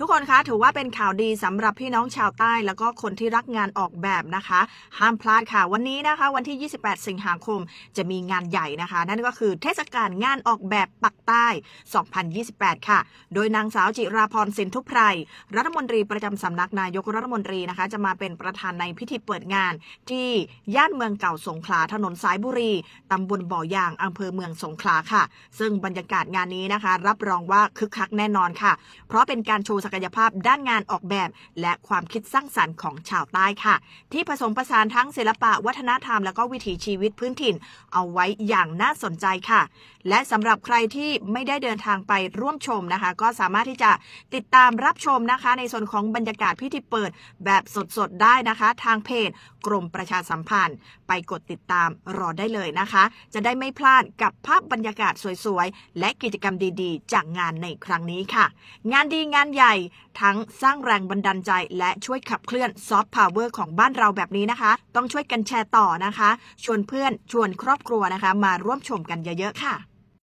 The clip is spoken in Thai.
ทุกคนคะถือว่าเป็นข่าวดีสำหรับพี่น้องชาวใต้ แล้วก็คนที่รักงานออกแบบนะคะ ห้ามพลาดค่ะ วันนี้นะคะ วันที่ 28 สิงหาคม จะมีงานใหญ่นะคะ นั่นก็คือเทศกาลงานออกแบบปักใต้ 2028 ค่ะ โดยนางสาวจิราพรสินทุพไพรรัฐมนตรีประจำสำนักนายกรัฐมนตรีนะคะ จะมาเป็นประธานในพิธีเปิดงาน ที่ย่านเมืองเก่าสงขลาถนนสายบุรีตำบลบ่อยางอำเภอเมืองสงขลาค่ะ ซึ่งบรรยากาศงานนี้นะคะ รับรองว่าคึกคักแน่นอนค่ะ เพราะเป็นการโชว์ศักยภาพด้านงานออกแบบ และความคิดสร้างสรรค์ของชาวใต้ค่ะ ที่ผสมผสานทั้งศิลปะวัฒนธรรมและก็วิถีชีวิตพื้นถิ่น เอาไว้อย่างน่าสนใจค่ะ และสำหรับใครที่ไม่ได้เดินทางไปร่วมชมนะคะ ก็สามารถที่จะติดตามรับชมนะคะ ในส่วนของบรรยากาศพิธีเปิดแบบสดๆได้นะคะ ทางเพจกรมประชาสัมพันธ์ ไปกดติดตามรอได้เลยนะคะ จะได้ไม่พลาดกับภาพบรรยากาศสวยๆ และกิจกรรมดีๆ จากงานในครั้งนี้ค่ะ งานดีงานใหญ่ทั้งสร้างแรงบันดาลใจ และช่วยขับเคลื่อนซอฟต์พาวเวอร์ของบ้านเราแบบนี้นะคะ ต้องช่วยกันแชร์ต่อนะคะ ชวนเพื่อนชวนครอบครัวนะคะ มาร่วมชมกันเยอะๆค่ะ